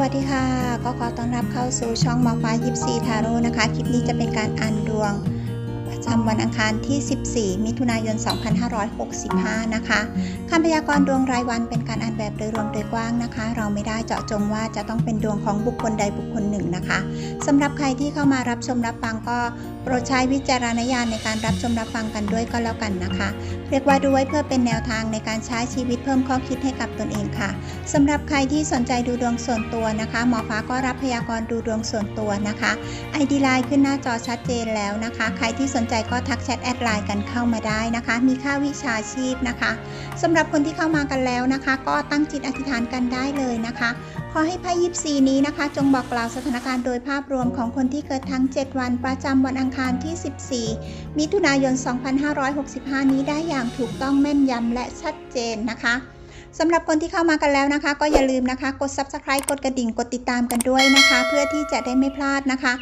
วัสดีค่ะ ก็ขอต้อนรับเข้าสู่ช่องหมอฟ้ายิปซีทาโร่นะคะ คลิปนี้จะเป็นการอ่านดวง จำวันอังคารที่ 14 มิถุนายน 2565 นะคะคำพยากรณ์ดวงรายวันเป็นการอ่านแบบโดยรวมโดยกว้างนะคะ เราไม่ได้เจาะจงว่าจะต้องเป็นดวงของบุคคลใดบุคคลหนึ่งนะคะสำหรับใครที่เข้ามารับชมรับฟังก็โปรดใช้วิจารณญาณในการรับชมรับฟังกันด้วยก็แล้วกันนะคะ เรียกว่าดูไว้เพื่อเป็นแนวทางในการใช้ชีวิตเพิ่มข้อคิดให้กับตนเองค่ะสำหรับใครที่สนใจดูดวงส่วนตัวนะคะหมอฟ้าก็รับพยากรณ์ดูดวงส่วนตัวนะคะ ID ไลน์ขึ้นหน้าจอชัดเจนแล้วนะคะ ใครที่สนใจก็ทักแชทแอดไลน์กันเข้ามาได้นะคะ มีค่าวิชาชีพนะคะสำหรับคนที่เข้ามากันแล้วนะคะ ก็ตั้งจิตอธิษฐานกันได้เลยนะคะ ขอให้ไพ่ยิปซีนี้นะคะ จงบอกกล่าวสถานการณ์โดยภาพรวมของคนที่เกิดทั้ง 7 วันประจำวันอังคารที่ 14 มิถุนายน 2565 นี้ได้อย่างถูกต้องแม่นยำและชัดเจนนะคะ สำหรับคนที่เข้ามากันแล้วนะคะ ก็อย่าลืมนะคะ กด subscribe กดกระดิ่ง กดติดตามกันด้วยนะคะ เพื่อที่จะได้ไม่พลาดนะคะ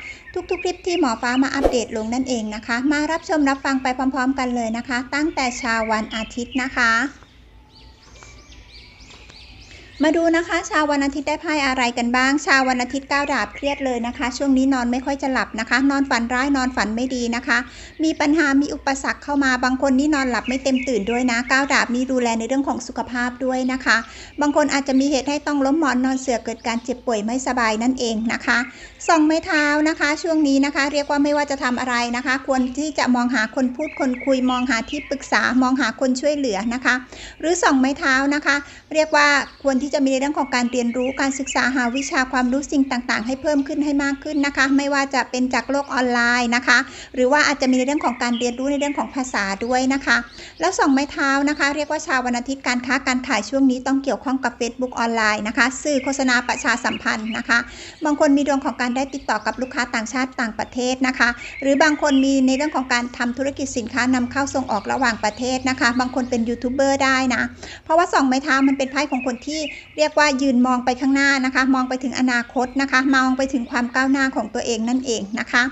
ทุกๆ คลิปที่หมอฟ้ามาอัปเดตลงนั่นเองนะคะ มารับชมรับฟังไปพร้อม ๆ กันเลยนะคะ ตั้งแต่เช้าวันอาทิตย์นะคะ มาดูนะคะ ชาววันอาทิตย์ได้ไพ่อะไรกันบ้าง ชาววันอาทิตย์ก้าวดาบเครียดเลยนะคะ ช่วงนี้นอนไม่ค่อยจะหลับนะคะ นอนฝันร้ายนอนฝันไม่ดีนะคะ มีปัญหามีอุปสรรคเข้ามาบางคนนี่นอนหลับไม่เต็มตื่นด้วยนะก้าวดาบนี่ดูแลในเรื่องของสุขภาพด้วยนะคะ บางคนอาจจะมีเหตุให้ต้องล้มหมอนนอนเสือเกิดการเจ็บป่วยไม่สบายนั่นเองนะคะส่องไม้เท้านะคะ ช่วงนี้นะคะ เรียกว่าไม่ว่าจะทำอะไรนะคะ ควรที่จะมองหาคนพูดคนคุยมองหาที่ปรึกษามองหาคนช่วยเหลือนะคะ หรือส่องไม้เท้านะคะ เรียกว่าควรที่จะมีในเรื่องของการเรียนรู้การศึกษาหาวิชาความรู้สิ่งต่างๆ ให้เพิ่มขึ้นให้มากขึ้นนะคะ ไม่ว่าจะเป็นจากโลกออนไลน์นะคะ หรือว่าอาจจะมีในเรื่องของการเรียนรู้ในเรื่องของภาษาด้วยนะคะ แล้วส่องไม้เท้านะคะ เรียกว่าชาววันอาทิตย์การค้าการขายช่วงนี้ต้องเกี่ยวข้องกับ Facebook ออนไลน์นะคะ สื่อโฆษณาประชาสัมพันธ์นะคะ บางคนมีดวงของการได้ติดต่อกับลูกค้าต่างชาติต่างประเทศนะคะ หรือบางคนมีในเรื่องของการทำธุรกิจสินค้านำเข้าส่งออกระหว่างประเทศนะคะ บางคนเป็นยูทูบเบอร์ได้นะ เพราะว่าส่องไม้เท้ามันเป็นไพ่ของคนที่เรียกว่ายืนมองไปข้างหน้านะคะ มองไปถึงอนาคตนะคะ มองไปถึงความก้าวหน้าของตัวเองนั่นเองนะคะ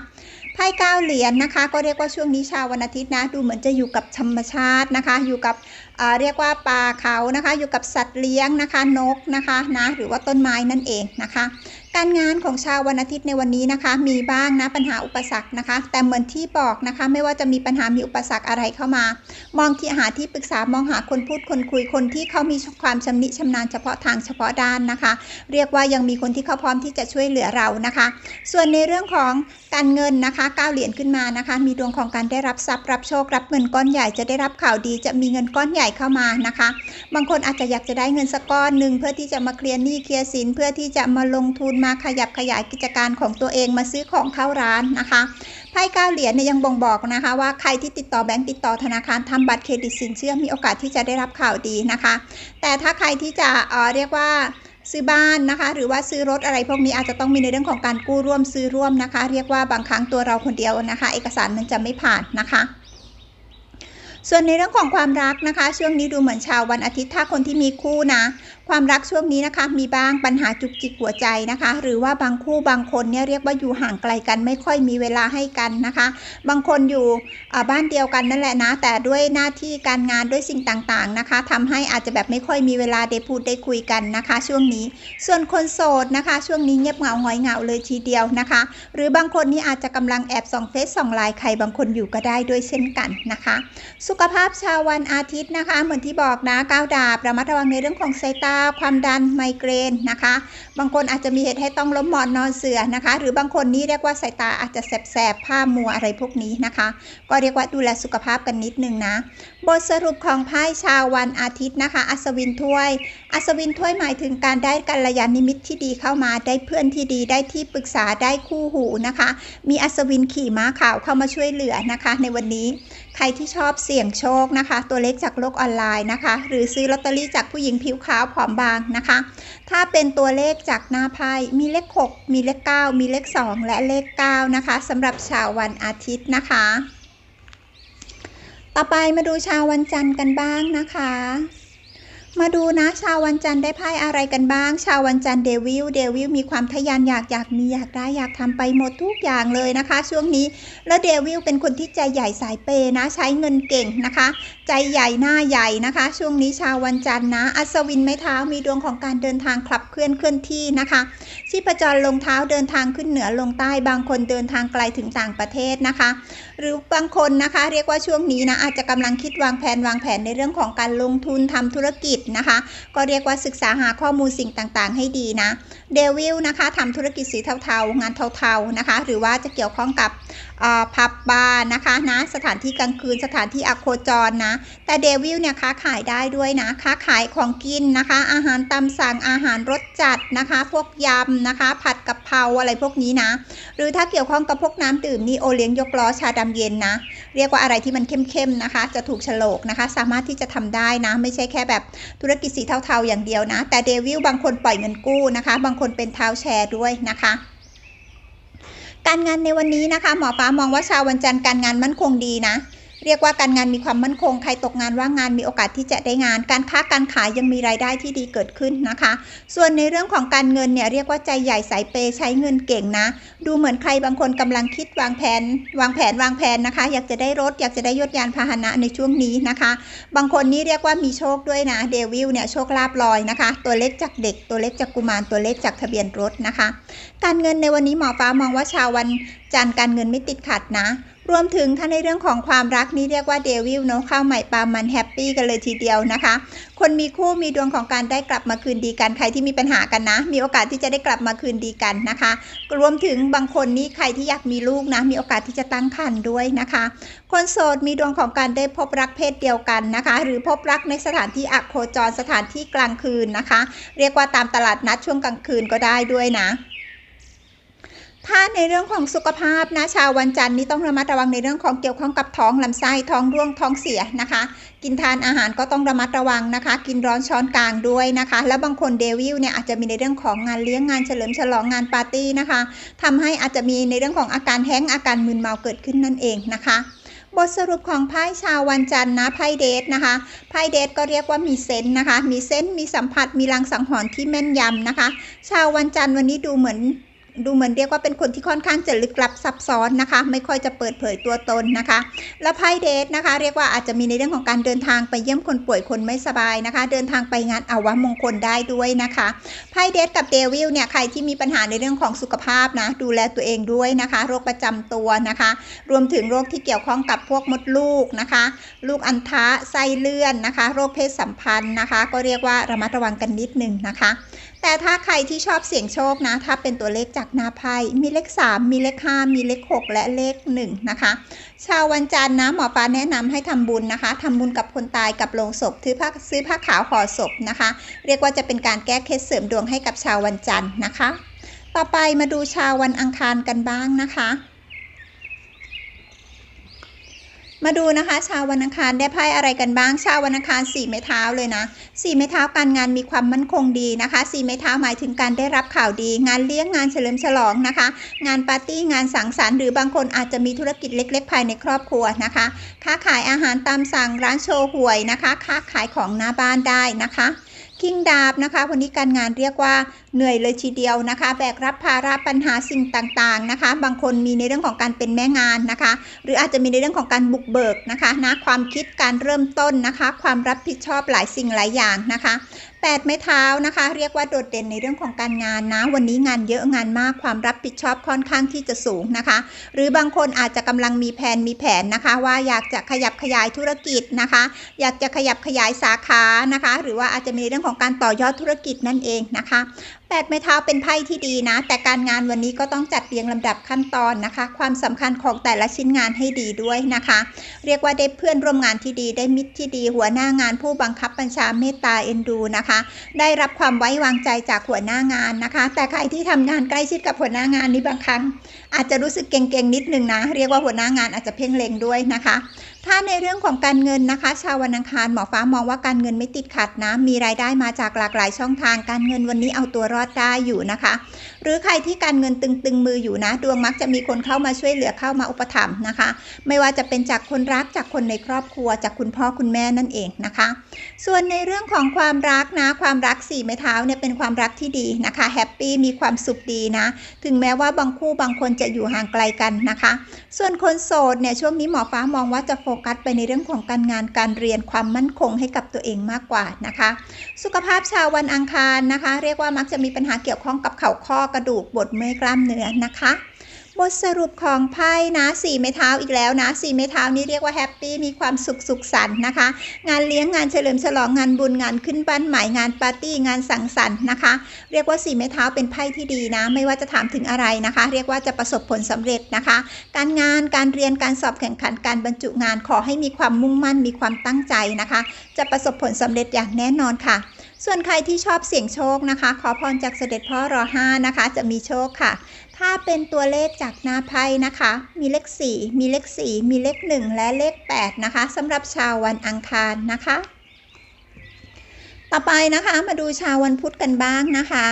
ไพ่เก้าเหรียญนะคะ ก็เรียกว่าช่วงนี้ชาววันอาทิตย์นะดูเหมือนจะอยู่กับธรรมชาตินะคะ อยู่กับเเรียกว่าป่าเขานะคะ อยู่กับสัตว์เลี้ยงนะคะนกนะคะนะหรือว่าต้นไม้นั่นเองนะคะ การงานของชาววันอาทิตย์ในวันนี้นะคะ มีบ้างนะปัญหาอุปสรรคนะคะ แต่เหมือนที่บอกนะคะ ไม่ว่าจะมีปัญหามีอุปสรรคอะไรเข้ามา มองที่หาที่ปรึกษามองหาคนพูดคนคุยคนที่เขามีความชำนิชำนาญเฉพาะทางเฉพาะด้านนะคะ เรียกว่ายังมีคนที่เขาพร้อมที่จะช่วยเหลือเรานะคะ ส่วนในเรื่องของการเงินนะคะก้าวเหรียญขึ้นมานะคะ มีดวงของการได้รับทรัพย์รับโชครับเงินก้อนใหญ่จะได้รับข่าวดีจะมีเงินก้อนใหญ่เข้ามานะคะ บางคนอาจจะอยากจะได้เงินสักก้อนหนึ่งเพื่อที่จะมาเคลียร์หนี้เคลียร์สินเพื่อที่จะมาลงทุนมาขยับขยายกิจการของตัวเองมาซื้อของเข้าร้านนะคะไพ่เก้าเหรียญเนี่ยยังบ่งบอกนะคะ ว่าใครที่ติดต่อแบงก์ติดต่อธนาคารทำบัตรเครดิตสินเชื่อมีโอกาสที่จะได้รับข่าวดีนะคะ แต่ถ้าใครที่จะเออเรียกว่าซื้อบ้านนะคะ หรือว่าซื้อรถอะไรพวกนี้อาจจะต้องมีในเรื่องของการกู้ร่วมซื้อร่วมนะคะ เรียกว่าบางครั้งตัวเราคนเดียวนะคะ เอกสารมันจะไม่ผ่านนะคะส่วนในเรื่องของความรักนะคะ ช่วงนี้ดูเหมือนชาววันอาทิตย์ถ้าคนที่มีคู่นะความรักช่วงนี้นะคะ มีบ้างปัญหาจุกจิกหัวใจนะคะ หรือว่าบางคู่บางคนเนี่ยเรียกว่าอยู่ห่างไกลกันไม่ค่อยมีเวลาให้กันนะคะ บางคนอยู่บ้านเดียวกันนั่นแหละนะ แต่ด้วยหน้าที่การงานด้วยสิ่งต่างๆนะคะทำให้อาจจะแบบไม่ค่อยมีเวลาได้พูดได้คุยกันนะคะ ช่วงนี้ ส่วนคนโสดนะคะ ช่วงนี้เงียบเหงาหงอยเหงาเลยทีเดียวนะคะ หรือบางคนนี่อาจจะกำลังแอบส่องเฟซส่องไลน์ใครบางคนอยู่ก็ได้ด้วยเช่นกันนะคะ สุขภาพชาววันอาทิตย์นะคะ เหมือนที่บอกนะก้าวดาบระมัดระวังในเรื่องของสายตาความดันไมเกรนนะคะ บางคนอาจจะมีเหตุให้ต้องล้มหมอนนอนเสื่อนะคะ หรือบางคนนี่เรียกว่าสายตาอาจจะแสบๆผ้ามัวอะไรพวกนี้นะคะ ก็เรียกว่าดูแลสุขภาพกันนิดนึงนะ บทสรุปของไพ่ชาววันอาทิตย์นะคะ อัศวินถ้วย อัศวินถ้วยหมายถึงการได้กัลยาณมิตรที่ดีเข้ามาได้เพื่อนที่ดีได้ที่ปรึกษาได้คู่หูนะคะ มีอัศวินขี่ม้าขาวเข้ามาช่วยเหลือนะคะ ในวันนี้ ใครที่ชอบเสี่ยงโชคนะคะ ตัวเลขจากโลกออนไลน์นะคะ หรือซื้อลอตเตอรี่จากผู้หญิงผิวขาวผอมบางนะคะ ถ้าเป็นตัวเลขจากหน้าไพ่มีเลข 6 มีเลข 9 มีเลข 2 และเลข 9 นะคะสำหรับชาววันอาทิตย์นะคะ ต่อไปมาดูชาววันจันทร์กันบ้างนะคะ มาดูนะ ชาววันจันทร์ได้ไพ่อะไรกันบ้าง ชาววันจันทร์เดวิลเดวิลมีความทะยานอยากอยากมีอยากได้อยากทำไปหมดทุกอย่างเลยนะคะ ช่วงนี้แล้วเดวิลเป็นคนที่ใจใหญ่สายเปนะ ใช้เงินเก่งนะคะ ใจใหญ่หน้าใหญ่นะคะ ช่วงนี้ชาววันจันทร์นะอัศวินไม้เท้ามีดวงของการเดินทางขับเคลื่อนเคลื่อนที่นะคะชีพจรลงเท้าเดินทางขึ้นเหนือลงใต้บางคนเดินทางไกลถึงต่างประเทศนะคะ หรือบางคนนะคะ เรียกว่าช่วงนี้นะอาจจะกำลังคิดวางแผนวางแผนในเรื่องของการลงทุนทำธุรกิจนะคะ ก็เรียกว่าศึกษาหาข้อมูลสิ่งต่างๆ ให้ดีนะเดวิลนะคะทำธุรกิจสีเทาๆ งานเทาๆนะคะ หรือว่าจะเกี่ยวข้องกับพับบาร์นะคะนะสถานที่กลางคืนสถานที่อโคจรนะ แต่เดวิลเนี่ยค้าขายได้ด้วยนะ ค้าขายของกินนะคะ อาหารตามสั่งอาหารรสจัดนะคะ พวกยำนะคะ ผัดกะเพราอะไรพวกนี้นะ หรือถ้าเกี่ยวข้องกับพวกน้ำดื่มนี่โอเลี้ยงยกล้อชาดำเย็นนะ เรียกว่าอะไรที่มันเข้มๆนะคะ จะถูกฉลกนะคะ สามารถที่จะทำได้นะ ไม่ใช่แค่แบบธุรกิจสีเทาๆอย่างเดียวนะ แต่เดวิลบางคนปล่อยเงินกู้นะคะ บางคนเป็นเท้าแชร์ด้วยนะคะ การงานในวันนี้นะคะ หมอฟ้ามองว่าชาววันจันทร์การงานมั่นคงดีนะ เรียกว่าการงานมีความมั่นคง ใครตกงานว่างงานมีโอกาสที่จะได้งาน การค้าการขายยังมีรายได้ที่ดีเกิดขึ้นนะคะ ส่วนในเรื่องของการเงินเนี่ยเรียกว่าใจใหญ่สายเปใช้เงินเก่งนะ ดูเหมือนใครบางคนกำลังคิดวางแผน วางแผนวางแผนนะคะ อยากจะได้รถ อยากจะได้ยศยานพาหนะในช่วงนี้นะคะ บางคนนี่เรียกว่ามีโชคด้วยนะเดวิลเนี่ยโชคลาภลอยนะคะ ตัวเล็กจากเด็ก ตัวเล็กจากกุมารตัวเล็กจากทะเบียนรถนะคะ การเงินในวันนี้หมอฟ้ามองว่าชาววันจันทร์การเงินไม่ติดขัดนะ รวมถึงถ้าในเรื่องของความรักนี่เรียกว่าเดวิลเนาะข้าวใหม่ปลามันแฮปปี้กันเลยทีเดียวนะคะ คนมีคู่มีดวงของการได้กลับมาคืนดีกันใครที่มีปัญหากันนะ มีโอกาสที่จะได้กลับมาคืนดีกันนะคะ รวมถึงบางคนนี่ใครที่อยากมีลูกนะ มีโอกาสที่จะตั้งครรภ์ด้วยนะคะ คนโสดมีดวงของการได้พบรักเพศเดียวกันนะคะ หรือพบรักในสถานที่อโคจรสถานที่กลางคืนนะคะ เรียกว่าตามตลาดนัดช่วงกลางคืนก็ได้ด้วยนะ ถ้าในเรื่องของสุขภาพนะชาววันจันทร์นี้ต้องระมัดระวังในเรื่องของเกี่ยวข้องกับท้องลำไส้ท้องร่วงท้องเสียนะคะ กินทานอาหารก็ต้องระมัดระวังนะคะ กินร้อนช้อนกลางด้วยนะคะ แล้วบางคนเดวิลเนี่ยอาจจะมีในเรื่องของงานเลี้ยงงานเฉลิมฉลองงานปาร์ตี้นะคะทำให้อาจจะมีในเรื่องของอาการแห้งอาการมึนเมาเกิดขึ้นนั่นเองนะคะบทสรุปของไพ่ชาววันจันทร์นะไพ่เดทนะคะไพ่เดทก็เรียกว่ามีเซนนะคะ มีเซนมีสัมผัสมีลางสังหรณ์ที่แม่นยำนะคะ ชาววันจันทร์วันนี้ดูเหมือน ดูเหมือนเรียกว่าเป็นคนที่ค่อนข้างจะลึกลับซับซ้อนนะคะ ไม่ค่อยจะเปิดเผยตัวตนนะคะ แล้วไพ่เดทนะคะ เรียกว่าอาจจะมีในเรื่องของการเดินทางไปเยี่ยมคนป่วยคนไม่สบายนะคะ เดินทางไปงานอาวมงคลได้ด้วยนะคะไพ่เดทกับเดวิลเนี่ยใครที่มีปัญหาในเรื่องของสุขภาพนะดูแลตัวเองด้วยนะคะ โรคประจำตัวนะคะ รวมถึงโรคที่เกี่ยวข้องกับพวกมดลูกนะคะ ลูกอัณฑะไส้เลื่อนนะคะ โรคเพศสัมพันธ์นะคะ ก็เรียกว่าระมัดระวังกันนิดนึงนะคะ แต่ถ้าใครที่ชอบเสี่ยงโชคนะ ถ้าเป็นตัวเลขจากหน้าไพ่มีเลข 3 มีเลข 5 มีเลข 6 และเลข 1 นะคะ ชาววันจันทร์นะหมอปลาแนะนำให้ทำบุญนะคะทำบุญกับคนตายกับโลงศพซื้อผ้าซื้อผ้าขาวห่อศพนะคะ เรียกว่าจะเป็นการแก้เคล็ดเสริมดวงให้กับชาววันจันทร์นะคะ ต่อไปมาดูชาววันอังคารกันบ้างนะคะ มาดูนะคะชาววันอังคารได้ไพ่อะไรกันบ้าง ชาววันอังคารสี่ไม้เท้าเลยนะสี่ไม้เท้าการงานมีความมั่นคงดีนะคะสี่ไม้เท้าหมายถึงการได้รับข่าวดี งานเลี้ยงงานเฉลิมฉลองนะคะ งานปาร์ตี้งานสังสรรค์หรือบางคนอาจจะมีธุรกิจเล็ก ๆ ภายในครอบครัวนะคะ ค้าขายอาหารตามสั่งร้านโชว์หวยนะคะ ค้าขายของหน้าบ้านได้นะคะ คิงดาบนะคะ วันนี้การงานเรียกว่าเหนื่อยเลยทีเดียวนะคะ แบกรับภาระปัญหาสิ่งต่างๆนะคะ บางคนมีในเรื่องของการเป็นแม่งานนะคะ หรืออาจจะมีในเรื่องของการบุกเบิกนะคะนะความคิดการเริ่มต้นนะคะ ความรับผิดชอบหลายสิ่งหลายอย่างนะคะ 8 ไม้เท้านะคะ เรียกว่าโดดเด่นในเรื่องของการงานนะ วันนี้งานเยอะงานมากความรับผิดชอบค่อนข้างที่จะสูงนะคะ หรือบางคนอาจจะกำลังมีแผนมีแผนนะคะ ว่าอยากจะขยับขยายธุรกิจนะคะ อยากจะขยับขยายสาขานะคะ หรือว่าอาจจะมีเรื่องของการต่อยอดธุรกิจนั่นเองนะคะ แปดไม้เท้าเป็นไพ่ที่ดีนะ แต่การงานวันนี้ก็ต้องจัดเรียงลำดับขั้นตอนนะคะ ความสำคัญของแต่ละชิ้นงานให้ดีด้วยนะคะ เรียกว่าได้เพื่อนร่วมงานที่ดี ได้มิตรที่ดี หัวหน้างานผู้บังคับบัญชาเมตตาเอ็นดูนะคะ ได้รับความไว้วางใจจากหัวหน้างานนะคะ แต่ใครที่ทำงานใกล้ชิดกับหัวหน้างานนี้บางครั้ง อาจจะรู้สึกเก่งๆนิดนึงนะ เรียกว่าหัวหน้างานอาจจะเพ่งเล็งด้วยนะคะ ถ้าในเรื่องของการเงินนะคะ ชาววันอังคารหมอฟ้ามองว่าการเงินไม่ติดขัดนะ มีรายได้มาจากหลากหลายช่องทางการเงินวันนี้เอาตัวรอดได้อยู่นะคะ หรือใครที่การเงินตึงๆมืออยู่นะ ดวงมักจะมีคนเข้ามาช่วยเหลือเข้ามาอุปถัมภ์นะคะ ไม่ว่าจะเป็นจากคนรักจากคนในครอบครัว จากคุณพ่อคุณแม่นั่นเองนะคะ ส่วนในเรื่องของความรักนะ ความรักสี่ไม้เท้าเนี่ยเป็นความรักที่ดีนะคะแฮปปี้มีความสุขดีนะ ถึงแม้ว่าบางคู่บางคนจะอยู่ห่างไกลกันนะคะ ส่วนคนโสดเนี่ยช่วงนี้หมอฟ้ามองว่าจะโฟกัสไปในเรื่องของการงานการเรียนความมั่นคงให้กับตัวเองมากกว่านะคะ สุขภาพชาววันอังคารนะคะ เรียกว่ามักจะมีปัญหาเกี่ยวข้องกับเข่าข้อกระดูกบดเมื่อยกล้ามเนื้อนะคะ บทสรุปของไพ่นะสี่ไม้เท้าอีกแล้วนะสี่ไม้เท้านี้เรียกว่าแฮปปี้มีความสุขสุขสันต์นะคะ งานเลี้ยงงานเฉลิมฉลองงานบุญงานขึ้นบ้านใหม่งานปาร์ตี้งานสังสรรค์นะคะ เรียกว่าสี่ไม้เท้าเป็นไพ่ที่ดีนะ ไม่ว่าจะถามถึงอะไรนะคะ เรียกว่าจะประสบผลสำเร็จนะคะ การงานการเรียนการสอบแข่งขันการบรรจุงานขอให้มีความมุ่งมั่นมีความตั้งใจนะคะ จะประสบผลสำเร็จอย่างแน่นอนค่ะส่วนใครที่ชอบเสี่ยงโชคนะคะ ขอพรจากเสด็จพ่อรอห้านะคะ จะมีโชคค่ะ ถ้าเป็นตัวเลขจากหน้าไพ่นะคะ มีเลข 4 มีเลข 4 มีเลข 1 และเลข 8 นะคะสำหรับชาววันอังคารนะคะ ต่อไปนะคะมาดูชาววันพุธกันบ้างนะคะ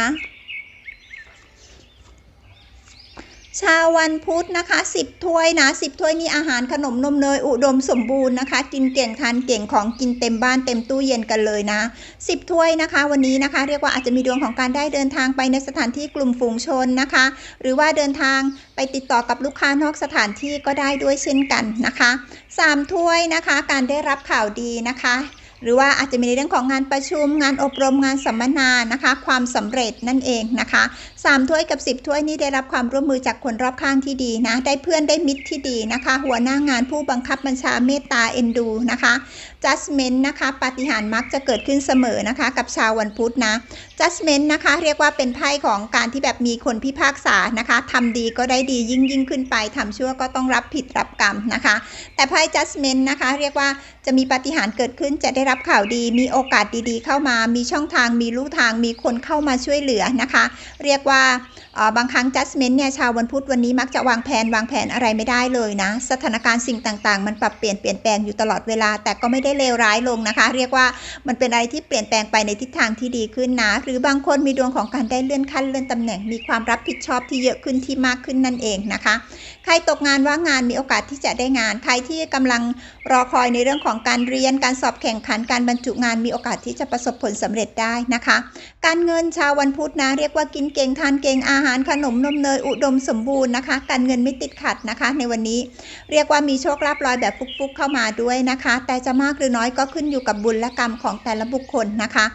ชาวันพุธนะคะ 10 ถ้วยนะ 10 ถ้วยนี่อาหารขนมนมเนยอุดมสมบูรณ์นะคะ กินเก่งทานเก่งของกินเต็มบ้านเต็มตู้เย็นกันเลยนะ 10 ถ้วยนะคะ วันนี้นะคะ เรียกว่าอาจจะมีดวงของการได้เดินทางไปในสถานที่กลุ่มฝูงชนนะคะ หรือว่าเดินทางไปติดต่อกับลูกค้านอกสถานที่ก็ได้ด้วยเช่นกันนะคะ 3 ถ้วยนะคะ การได้รับข่าวดีนะคะหรือว่าอาจจะมีในเรื่องของงานประชุมงานอบรมงานสัมมนานะคะ ความสำเร็จนั่นเองนะคะ 3 ถ้วยกับ 10 ถ้วยนี้ได้รับความร่วมมือจากคนรอบข้างที่ดีนะ ได้เพื่อนได้มิตรที่ดีนะคะ หัวหน้างานผู้บังคับบัญชาเมตตาเอ็นดูนะคะ judgment นะคะ ปาฏิหาริย์มักจะเกิดขึ้นเสมอนะคะ กับชาววันพุธนะ judgment นะคะ เรียกว่าเป็นไพ่ของการที่แบบมีคนพิพากษานะคะทำดีก็ได้ดียิ่งยิ่งขึ้นไปทำชั่วก็ต้องรับผิดรับกรรมนะคะ แต่ไพ่ judgment นะคะ เรียกว่าจะมีปาฏิหาริย์เกิดขึ้นจะได้รับข่าวดี มีโอกาสดีๆ เข้ามา มีช่องทางมีลู่ทางมีคนเข้ามาช่วยเหลือนะคะ เรียกว่าว่าบางครั้ง judgment เนี่ยชาววันพุธวันนี้มักจะวางแผนวางแผนอะไรไม่ได้เลยนะ สถานการณ์สิ่งต่างๆ มันปรับเปลี่ยนเปลี่ยนแปลงอยู่ตลอดเวลา แต่ก็ไม่ได้เลวร้ายลงนะคะ เรียกว่ามันเป็นอะไรที่เปลี่ยนแปลงไปในทิศทางที่ดีขึ้นนะ หรือบางคนมีดวงของการได้เลื่อนขั้นเลื่อนตำแหน่งมีความรับผิดชอบที่เยอะขึ้นที่มากขึ้นนั่นเองนะคะ ใครตกงานว่างงานมีโอกาสที่จะได้งาน ใครที่กำลังรอคอยในเรื่องของการเรียนการสอบแข่งขันการบรรจุงานมีโอกาสที่จะประสบผลสำเร็จได้นะคะ การเงินชาววันพุธนะ เรียกว่ากินเก่งททานเก่งอาหารขนมนมเนยอุดมสมบูรณ์นะคะ การเงินไม่ติดขัดนะคะ ในวันนี้เรียกว่ามีโชคลาภลอยแบบฟุกๆเข้ามาด้วยนะคะ แต่จะมากหรือน้อยก็ขึ้นอยู่กับบุญและกรรมของแต่ละบุคคลนะคะ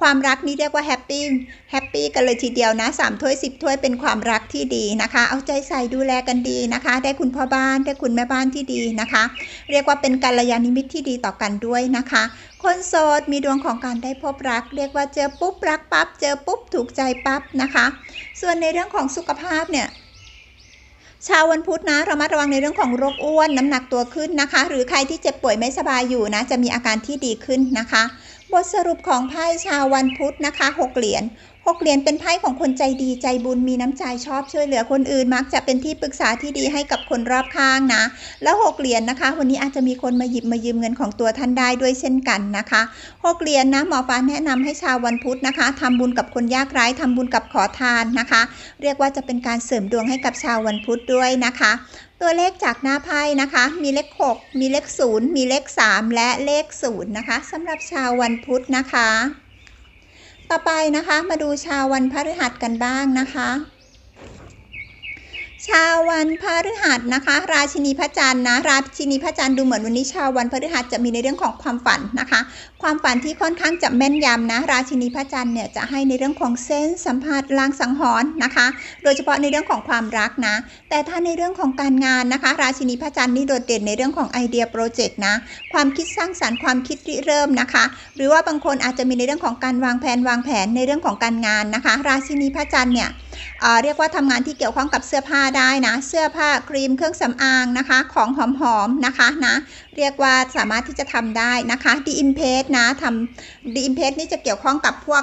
ความรักนี้เรียกว่าแฮปปี้แฮปปี้กันเลยทีเดียวนะสามถ้วยสิบถ้วยเป็นความรักที่ดีนะคะ เอาใจใส่ดูแลกันดีนะคะ ได้คุณพ่อบ้านได้คุณแม่บ้านที่ดีนะคะ เรียกว่าเป็นกัลยาณมิตรที่ดีต่อกันด้วยนะคะ คนโสดมีดวงของการได้พบรัก เรียกว่าเจอปุ๊บรักปั๊บเจอปุ๊บถูกใจปั๊บนะคะ ส่วนในเรื่องของสุขภาพเนี่ยชาววันพุธนะระมัดระวังในเรื่องของโรคอ้วนน้ำหนักตัวขึ้นนะคะ หรือใครที่เจ็บป่วยไม่สบายอยู่นะ จะมีอาการที่ดีขึ้นนะคะ บทสรุปของไพ่ชาววันพุธนะคะหกเหรียญ หกเหรียญเป็นไพ่ของคนใจดีใจบุญมีน้ำใจชอบช่วยเหลือคนอื่นมักจะเป็นที่ปรึกษาที่ดีให้กับคนรอบข้างนะ แล้วหกเหรียญนะคะ วันนี้อาจจะมีคนมาหยิบมายืมเงินของตัวท่านได้ด้วยเช่นกันนะคะหกเหรียญนะหมอฟ้าแนะนำให้ชาววันพุธนะคะทำบุญกับคนยากไร้ทำบุญกับขอทานนะคะ เรียกว่าจะเป็นการเสริมดวงให้กับชาววันพุธด้วยนะคะตัวเลขจากหน้าไพ่นะคะ มีเลข 6 มีเลข 0 มีเลข 3 และเลข 0 นะคะสำหรับชาววันพุธนะคะ ต่อไปนะคะมาดูชาววันพฤหัสกันบ้างนะคะ ชาววันพฤหัสนะคะ ราชินีพระจันทร์นะราชินีพระจันทร์ดูเหมือนวันนี้ชาววันพฤหัสจะมีในเรื่องของความฝันนะคะ ความฝันที่ค่อนข้างจะแม่นยำนะ ราชินีพระจันทร์เนี่ยจะให้ในเรื่องของเซนสัมผัสลางสังหรณ์นะคะ โดยเฉพาะในเรื่องของความรักนะ แต่ถ้าในเรื่องของการงานนะคะ ราชินีพระจันทร์นี่โดดเด่นในเรื่องของไอเดียโปรเจกต์นะ ความคิดสร้างสรรค์ความคิดริเริ่มนะคะ หรือว่าบางคนอาจจะมีในเรื่องของการวางแผนวางแผนในเรื่องของการงานนะคะ ราชินีพระจันทร์เนี่ยเรียกว่าทำงานที่เกี่ยวข้องกับเสื้อผ้าได้นะ เสื้อผ้าครีมเครื่องสำอางนะคะ ของหอมๆนะคะนะ เรียกว่าสามารถที่จะทำได้นะคะดีอิมเพสนะทำดีอิมเพสนี่จะเกี่ยวข้องกับพวก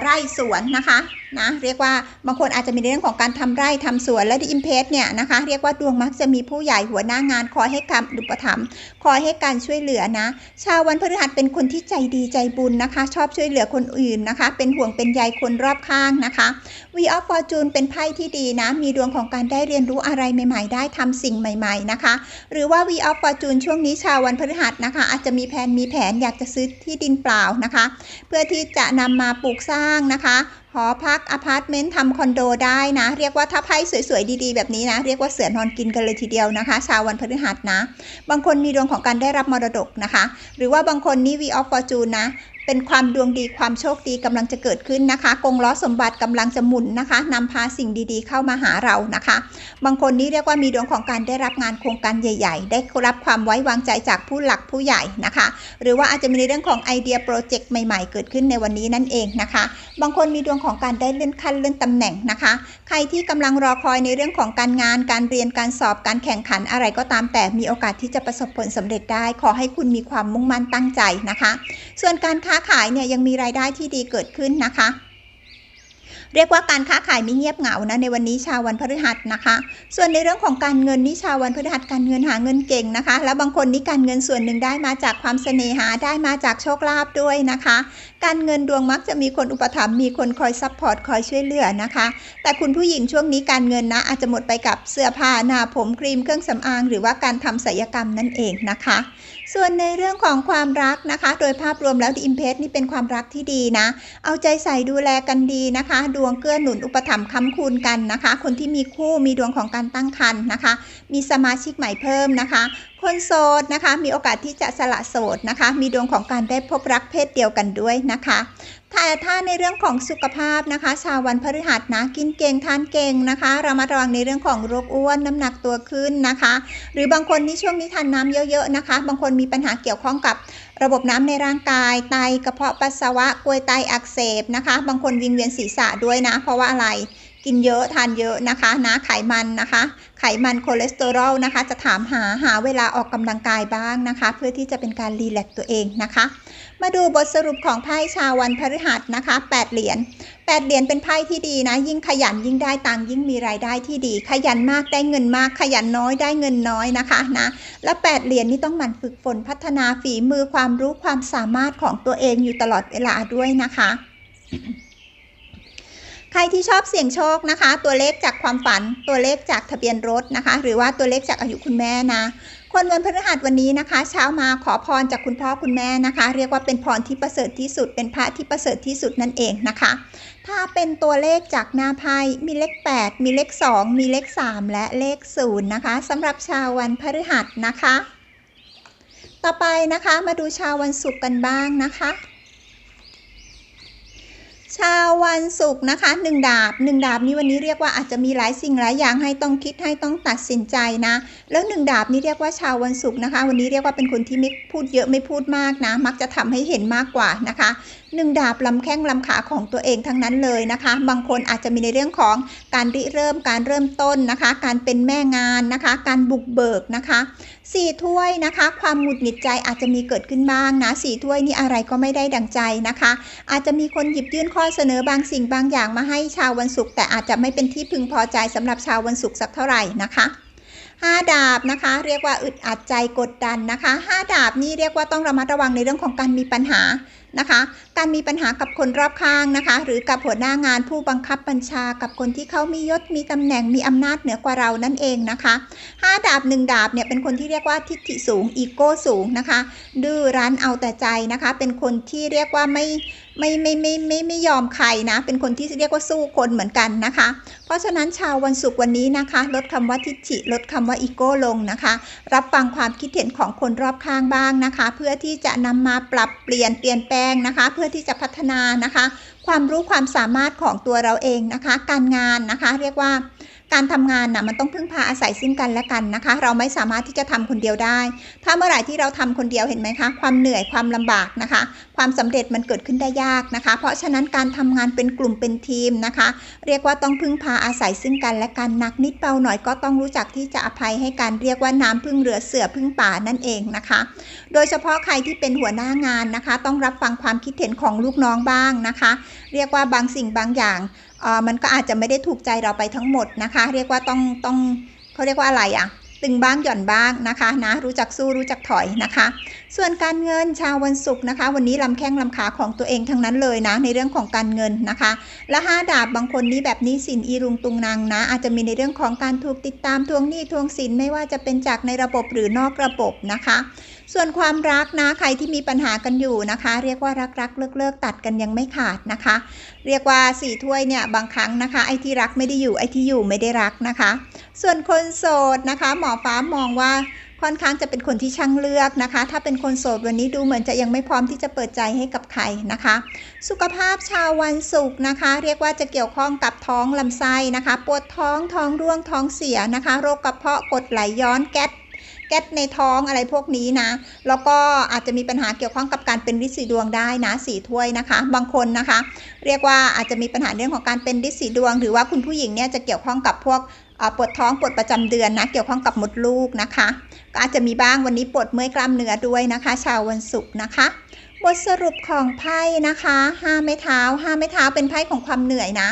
ไร่สวนนะคะนะเรียกว่าบางคนอาจจะมีในเรื่องของการทำไร่ทำสวนและดิอิมเพสเนี่ยนะคะเรียกว่าดวงมักจะมีผู้ใหญ่หัวหน้างานคอยให้คำอุปถัมภ์คอยให้การช่วยเหลือนะชาววันพฤหัสเป็นคนที่ใจดีใจบุญนะคะ ชอบช่วยเหลือคนอื่นนะคะ เป็นห่วงเป็นใยคนรอบข้างนะคะ V of Fortune เป็นไพ่ที่ดีนะ มีดวงของการได้เรียนรู้อะไรใหม่ ๆ ได้ทำสิ่งใหม่ ๆ นะคะ หรือว่า V of Fortune ช่วงนี้ชาววันพฤหัสนะคะ อาจจะมีแผนมีแผนอยากจะซื้อที่ดินเปล่านะคะ เพื่อที่จะนำมาปลูกสร้างนะคะหอพักอพาร์ตเมนต์ทำคอนโดได้นะ เรียกว่าถ้าไพ่สวยๆดีๆแบบนี้นะ เรียกว่าเสือนอนกินกันเลยทีเดียวนะคะ ชาววันพฤหัสนะ บางคนมีดวงของการได้รับมรดกนะคะ หรือว่าบางคนนี่ V of Fortune นะ เป็นความดวงดีความโชคดีกำลังจะเกิดขึ้นนะคะ กงล้อสมบัติกำลังจะหมุนนะคะนำพาสิ่งดีๆ เข้ามาหาเรานะคะ บางคนนี่เรียกว่ามีดวงของการได้รับงานโครงการใหญ่ ๆ ได้รับความไว้วางใจจากผู้หลักผู้ใหญ่นะคะ หรือว่าอาจจะมีในเรื่องของไอเดียโปรเจกต์ใหม่ๆ เกิดขึ้นในวันนี้นั่นเองนะคะ บางคนมีดวงของการได้เลื่อนขั้นเลื่อนตำแหน่งนะคะ ใครที่กำลังรอคอยในเรื่องของการงาน การเรียนการสอบการแข่งขันอะไรก็ตามแต่มีโอกาสที่จะประสบผลสำเร็จได้ ขอให้คุณมีความมุ่งมั่นตั้งใจนะคะ ส่วนการค้าขายเนี่ยยังมีรายได้ที่ดีเกิดขึ้นนะคะ เรียกว่าการค้าขายไม่เงียบเหงานะในวันนี้ชาววันพฤหัสนะคะ ส่วนในเรื่องของการเงินนี่ชาววันพฤหัสการเงินหาเงินเก่งนะคะ แล้วบางคนนี่การเงินส่วนหนึ่งได้มาจากความเสน่หาได้มาจากโชคลาภด้วยนะคะ การเงินดวงมักจะมีคนอุปถัมภ์มีคนคอยซัพพอร์ตคอยช่วยเหลือนะคะ แต่คุณผู้หญิงช่วงนี้การเงินนะอาจจะหมดไปกับเสื้อผ้าหน้าผมครีมเครื่องสำอาง หรือว่าการทำศัลยกรรมนั่นเองนะคะ ส่วนในเรื่องของความรักนะคะ โดยภาพรวมแล้วดิอิมเพสนี่เป็นความรักที่ดีนะ เอาใจใส่ดูแลกันดีนะคะ ดวงเกื้อหนุนอุปถัมภ์ค้ำคูณกันนะคะ คนที่มีคู่มีดวงของการตั้งครรภ์นะคะ มีสมาชิกใหม่เพิ่มนะคะ คนโสดนะคะ มีโอกาสที่จะสละโสดนะคะ มีดวงของการได้พบรักเพศเดียวกันด้วยนะคะแต่ถ้าในเรื่องของสุขภาพนะคะ ชาววันพฤหัสนะกินเก่งทานเก่งนะคะเรามาระวังในเรื่องของโรคอ้วนน้ำหนักตัวขึ้นนะคะ หรือบางคนนี่ช่วงนี้ทานน้ำเยอะๆนะคะ บางคนมีปัญหาเกี่ยวข้องกับระบบน้ำในร่างกายไตกระเพาะปัสสาวะกลวยไตอักเสบนะคะ บางคนวิงเวียนศีรษะด้วยนะ เพราะว่าอะไร กินเยอะทานเยอะนะคะนะไขมันนะคะ ไขมันคอเลสเตอรอลนะคะ จะถามหาหาเวลาออกกำลังกายบ้างนะคะ เพื่อที่จะเป็นการรีแลกตัวเองนะคะ มาดูบทสรุปของไพ่ชาววันพฤหัสนะคะ 8 เหรียญ8เหรียญเป็นไพ่ที่ดีนะ ยิ่งขยันยิ่งได้ตังยิ่งมีรายได้ที่ดี ขยันมากได้เงินมาก ขยันน้อยได้เงินน้อยนะคะนะและ8เหรียญนี่ต้องหมั่นฝึกฝนพัฒนาฝีมือความรู้ความสามารถของตัวเองอยู่ตลอดเวลาด้วยนะคะ ใครที่ชอบเสี่ยงโชคนะคะ ตัวเลขจากความฝัน ตัวเลขจากทะเบียนรถนะคะ หรือว่าตัวเลขจากอายุคุณแม่นะ คนวันพฤหัสวันนี้นะคะ เช้ามาขอพรจากคุณพ่อคุณแม่นะคะ เรียกว่าเป็นพรที่ประเสริฐที่สุด เป็นพระที่ประเสริฐที่สุดนั่นเองนะคะ ถ้าเป็นตัวเลขจากหน้าไพ่มีเลข 8 มีเลข 2 มีเลข 3 และเลข0นะคะสำหรับชาววันพฤหัสนะคะ ต่อไปนะคะมาดูชาววันศุกร์กันบ้างนะคะ ชาววันศุกร์นะคะหนึ่งดาบหนึ่งดาบนี้วันนี้เรียกว่าอาจจะมีหลายสิ่งหลายอย่างให้ต้องคิดให้ต้องตัดสินใจนะ แล้วหนึ่งดาบนี้เรียกว่าชาววันศุกร์นะคะ วันนี้เรียกว่าเป็นคนที่ไม่พูดเยอะไม่พูดมากนะ มักจะทำให้เห็นมากกว่านะคะ หนึ่งดาบลำแข้งลำขาของตัวเองทั้งนั้นเลยนะคะ บางคนอาจจะมีในเรื่องของการริเริ่มการเริ่มต้นนะคะ การเป็นแม่งานนะคะ การบุกเบิกนะคะสี่ถ้วยนะคะ ความหงุดหงิดใจอาจจะมีเกิดขึ้นบ้างนะสี่ถ้วยนี่อะไรก็ไม่ได้ดังใจนะคะ อาจจะมีคนหยิบยื่นข้อเสนอบางสิ่งบางอย่างมาให้ชาววันศุกร์แต่อาจจะไม่เป็นที่พึงพอใจสำหรับชาววันศุกร์สักเท่าไหร่นะคะ5ดาบนะคะ เรียกว่าอึดอัดใจกดดันนะคะ 5 ดาบนี่เรียกว่าต้องระมัดระวังในเรื่องของการมีปัญหา นะคะ การมีปัญหากับคนรอบข้างนะคะ หรือกับหัวหน้างานผู้บังคับบัญชากับคนที่เขามียศมีตำแหน่งมีอำนาจเหนือกว่าเรานั่นเองนะคะ 5 ดาบ 1 ดาบเนี่ยเป็นคนที่เรียกว่าทิฏฐิสูงอีโก้สูงนะคะ ดื้อรั้นเอาแต่ใจนะคะ เป็นคนที่เรียกว่าไม่ ไม่ไม่ไม่ไม่ไม่ยอมใครนะ เป็นคนที่เรียกว่าสู้คนเหมือนกันนะคะ เพราะฉะนั้นชาววันศุกร์วันนี้นะคะ ลดคำว่าทิฐิลดคำว่าอีโก้ลงนะคะ รับฟังความคิดเห็นของคนรอบข้างบ้างนะคะ เพื่อที่จะนำมาปรับเปลี่ยนเปลี่ยนแปลงนะคะ เพื่อที่จะพัฒนานะคะ ความรู้ความสามารถของตัวเราเองนะคะ การงานนะคะ เรียกว่า การทำงานนะมันต้องพึ่งพาอาศัยซึ่งกันและกันนะคะ เราไม่สามารถที่จะทำคนเดียวได้ ถ้าเมื่อไหร่ที่เราทำคนเดียวเห็นไหมคะ ความเหนื่อยความลำบากนะคะ ความสำเร็จมันเกิดขึ้นได้ยากนะคะ เพราะฉะนั้นการทำงานเป็นกลุ่มเป็นทีมนะคะ เรียกว่าต้องพึ่งพาอาศัยซึ่งกันและกันหนักนิดเบาหน่อยก็ต้องรู้จักที่จะอภัยให้กันเรียกว่าน้ำพึ่งเรือเสือพึ่งป่านั่นเองนะคะ โดยเฉพาะใครที่เป็นหัวหน้างานนะคะ ต้องรับฟังความคิดเห็นของลูกน้องบ้างนะคะ เรียกว่าบางสิ่งบางอย่าง มันก็อาจจะไม่ได้ถูกใจเราไปทั้งหมดนะคะ เรียกว่าต้องต้องเขาเรียกว่าอะไรอะตึงบ้างหย่อนบ้างนะคะนะรู้จักสู้รู้จักถอยนะคะ ส่วนการเงินชาววันศุกร์นะคะ วันนี้ลำแข้งลำขาของตัวเองทั้งนั้นเลยนะ ในเรื่องของการเงินนะคะ และห้าดาบบางคนนี้แบบนี้สินอีรุงตุงนางนะ อาจจะมีในเรื่องของการถูกติดตามทวงหนี้ทวงสินไม่ว่าจะเป็นจากในระบบหรือนอกระบบนะคะ ส่วนความรักนะใครที่มีปัญหากันอยู่นะคะ เรียกว่ารักรักเลิกเลิกตัดกันยังไม่ขาดนะคะ เรียกว่าสี่ถ้วยเนี่ยบางครั้งนะคะ ไอ้ที่รักไม่ได้อยู่ไอ้ที่อยู่ไม่ได้รักนะคะ ส่วนคนโสดนะคะ หมอฟ้ามองว่าค่อนข้างจะเป็นคนที่ช่างเลือกนะคะ ถ้าเป็นคนโสดวันนี้ดูเหมือนจะยังไม่พร้อมที่จะเปิดใจให้กับใครนะคะ สุขภาพชาววันศุกร์นะคะ เรียกว่าจะเกี่ยวข้องกับท้องลำไส้นะคะ ปวดท้องท้องร่วงท้องเสียนะคะ โรคกระเพาะกดไหลย้อนแก๊ส แก๊สในท้องอะไรพวกนี้นะ แล้วก็อาจจะมีปัญหาเกี่ยวข้องกับการเป็นริดสีดวงได้นะสีถ้วยนะคะ บางคนนะคะ เรียกว่าอาจจะมีปัญหาเรื่องของการเป็นริดสีดวง หรือว่าคุณผู้หญิงเนี่ยจะเกี่ยวข้องกับพวกปวดท้องปวดประจำเดือนนะเกี่ยวข้องกับมดลูกนะคะก็อาจจะมีบ้างวันนี้ปวดเมื่อยกล้ามเนื้อด้วยนะคะ ชาววันศุกร์นะคะบทสรุปของไพ่นะคะห้าไม้เท้าห้าไม้เท้าเป็นไพ่ของความเหนื่อยนะ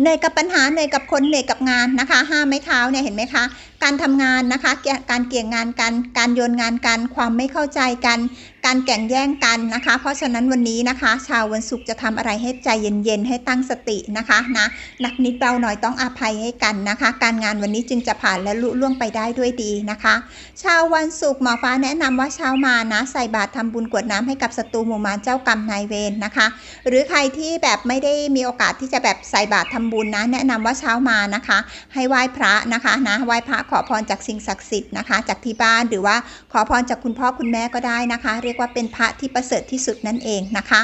เหนื่อยกับปัญหาเหนื่อยกับคนเหนื่อยกับงานนะคะห้าไม้เท้าเนี่ยเห็นไหมคะ การทำงานนะคะ การเกี่ยงงานกัน การโยนงานกัน ความไม่เข้าใจกัน การแข่งแย่งกันนะคะ เพราะฉะนั้นวันนี้นะคะ ชาววันศุกร์จะทำอะไรให้ใจเย็นๆ ให้ตั้งสตินะคะนะหนักนิดเบาหน่อยต้องอภัยให้กันนะคะ การงานวันนี้จึงจะผ่านและลุล่วงไปได้ด้วยดีนะคะ ชาววันศุกร์หมอฟ้าแนะนำว่าเช้ามานะใส่บาตรทำบุญกวดน้ำให้กับศัตรูหมู่มารเจ้ากรรมนายเวรนะคะ หรือใครที่แบบไม่ได้มีโอกาสที่จะแบบใส่บาตรทำบุญนะ แนะนำว่าเช้ามานะคะ ให้ไหว้พระนะคะนะไหว้พระขอพรจากสิ่งศักดิ์สิทธิ์นะคะ จากที่บ้านหรือว่าขอพรจากคุณพ่อคุณแม่ก็ได้นะคะ เรียกว่าเป็นพระที่ประเสริฐที่สุดนั่นเองนะคะ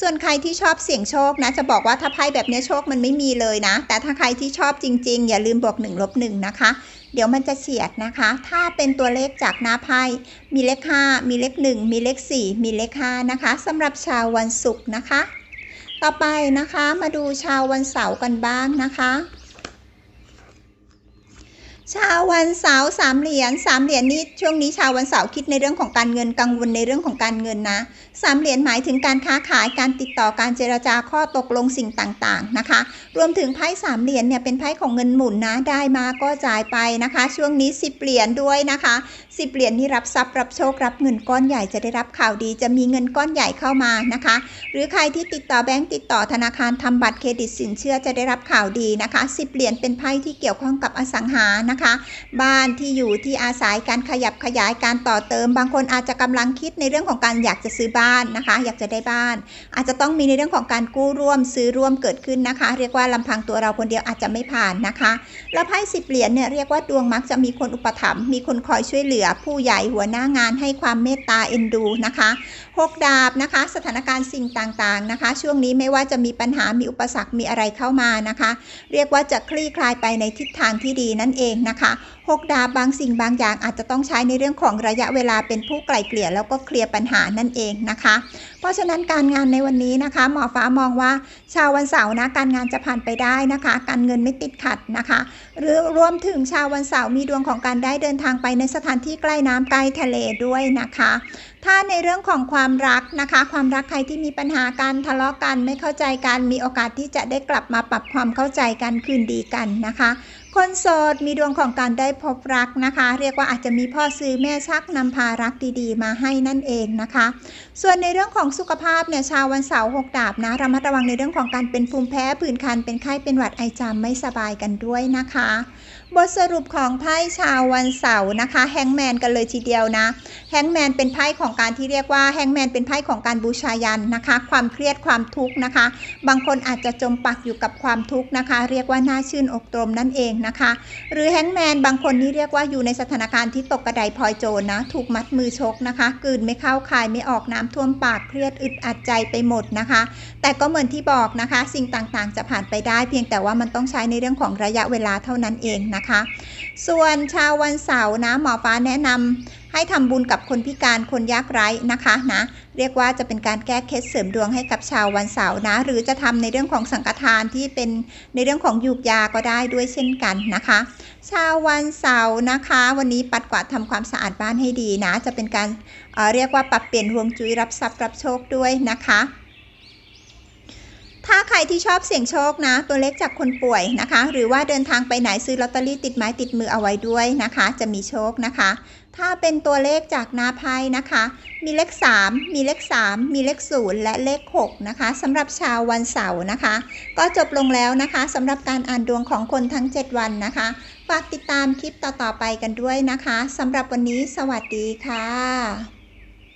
ส่วนใครที่ชอบเสี่ยงโชคนะจะบอกว่าถ้าไพ่แบบนี้โชคมันไม่มีเลยนะ แต่ถ้าใครที่ชอบจริง ๆ อย่าลืมบวก1ลบ1นะคะเดี๋ยวมันจะเฉียดนะคะ ถ้าเป็นตัวเลขจากหน้าไพ่ มีเลข 5 มีเลข 1 มีเลข 4 มีเลข 5 นะคะสำหรับชาววันศุกร์นะคะ ต่อไปนะคะ มาดูชาววันเสาร์กันบ้างนะคะ ชาววันเสาร์สามเหรียญสามเหรียญนี้ช่วงนี้ชาววันเสาร์คิดในเรื่องของการเงินกังวลในเรื่องของการเงินนะสามเหรียญหมายถึงการค้าขายการติดต่อการเจรจาข้อตกลงสิ่งต่างๆนะคะ รวมถึงไพ่สามเหรียญเนี่ยเป็นไพ่ของเงินหมุนนะได้มาก็จ่ายไปนะคะ ช่วงนี้สิบเหรียญด้วยนะคะสิบเหรียญนี่รับทรัพย์รับโชครับเงินก้อนใหญ่จะได้รับข่าวดี จะมีเงินก้อนใหญ่เข้ามานะคะ หรือใครที่ติดต่อแบงก์ติดต่อธนาคารทำบัตรเครดิตสินเชื่อจะได้รับข่าวดีนะคะสิบเหรียญเป็นไพ่ที่เกี่ยวข้องกับอสังหานะคะ บ้านที่อยู่ที่อาศัยการขยับขยายการต่อเติม บางคนอาจจะกำลังคิดในเรื่องของการอยากจะซื้อบ้านนะคะ อยากจะได้บ้าน อาจจะต้องมีในเรื่องของการกู้ร่วมซื้อร่วมเกิดขึ้นนะคะ เรียกว่าลำพังตัวเราคนเดียวอาจจะไม่ผ่านนะคะ แล้วไพ่สิบเหรียญเนี่ยเรียกว่าดวงมักจะมีคนอุปถัมภ์มีคนคอยช่วยเหลือ ผู้ใหญ่หัวหน้างานให้ความเมตตาเอ็นดูนะคะหกดาบนะคะ สถานการณ์สิ่งต่างๆนะคะ ช่วงนี้ไม่ว่าจะมีปัญหามีอุปสรรคมีอะไรเข้ามานะคะ เรียกว่าจะคลี่คลายไปในทิศทางที่ดีนั่นเองนะคะหกดาบบางสิ่งบางอย่างอาจจะต้องใช้ในเรื่องของระยะเวลาเป็นผู้ไกล่เกลี่ยแล้วก็เคลียร์ปัญหานั่นเองนะคะ เพราะฉะนั้นการงานในวันนี้นะคะ หมอฟ้ามองว่าชาววันเสาร์นะการงานจะผ่านไปได้นะคะ การเงินไม่ติดขัดนะคะ หรือรวมถึงชาววันเสาร์มีดวงของการได้เดินทางไปในสถานที่ใกล้น้ำใกล้ทะเลด้วยนะคะ ถ้าในเรื่องของความรักนะคะ ความรักใครที่มีปัญหาการทะเลาะกันไม่เข้าใจกันมีโอกาสที่จะได้กลับมาปรับความเข้าใจกันคืนดีกันนะคะ คนโสดมีดวงของการได้พบรักนะคะ เรียกว่าอาจจะมีพ่อซื้อแม่ชักนำพารักดีๆ มาให้นั่นเองนะคะ ส่วนในเรื่องของสุขภาพเนี่ยชาววันเสาร์หกดาบนะระมัดระวังในเรื่องของการเป็นภูมิแพ้ผื่นคันเป็นไข้เป็นหวัดไอจามไม่สบายกันด้วยนะคะ บทสรุปของไพ่ชาววันเสาร์นะคะแฮงแมนกันเลยทีเดียวนะแฮงแมนเป็นไพ่ของการที่เรียกว่าแฮงแมนเป็นไพ่ของการบูชายันนะคะ ความเครียดความทุกข์นะคะ บางคนอาจจะจมปักอยู่กับความทุกข์นะคะ เรียกว่าน่าชื่นอกตรมนั่นเองนะคะ หรือแฮงแมนบางคนนี่เรียกว่าอยู่ในสถานการณ์ที่ตกกระไดพลอยโจรนะถูกมัดมือชกนะคะกลืนไม่เข้าคายไม่ออกน้ำท่วมปากเครียดอึดอัดใจไปหมดนะคะ แต่ก็เหมือนที่บอกนะคะ สิ่งต่างๆ จะผ่านไปได้ เพียงแต่ว่ามันต้องใช้ในเรื่องของระยะเวลาเท่านั้นเองนะคะ ส่วนชาววันเสาร์นะหมอฟ้าแนะนำให้ทำบุญกับคนพิการคนยากไร้นะคะนะเรียกว่าจะเป็นการแก้เคล็ดเสริมดวงให้กับชาววันเสาร์นะ หรือจะทำในเรื่องของสังฆทานที่เป็นในเรื่องของยูกยาก็ได้ด้วยเช่นกันนะคะ ชาววันเสาร์นะคะ วันนี้ปัดกวาดทำความสะอาดบ้านให้ดีนะ จะเป็นการเเรียกว่าปรับเปลี่ยนฮวงจุ้ยรับทรัพย์รับโชคด้วยนะคะ ถ้าใครที่ชอบเสี่ยงโชคนะ ตัวเลขจากคนป่วยนะคะ หรือว่าเดินทางไปไหนซื้อลอตเตอรี่ติดไม้ติดมือเอาไว้ด้วยนะคะ จะมีโชคนะคะ ถ้าเป็นตัวเลขจากนาไพ่นะคะ มีเลข 3 มีเลข 3 มีเลข 0 และเลข 6 นะคะสำหรับชาววันเสาร์นะคะ ก็จบลงแล้วนะคะสำหรับการอ่านดวงของคนทั้ง 7 วันนะคะฝากติดตามคลิปต่อๆไปกันด้วยนะคะสำหรับวันนี้สวัสดีค่ะ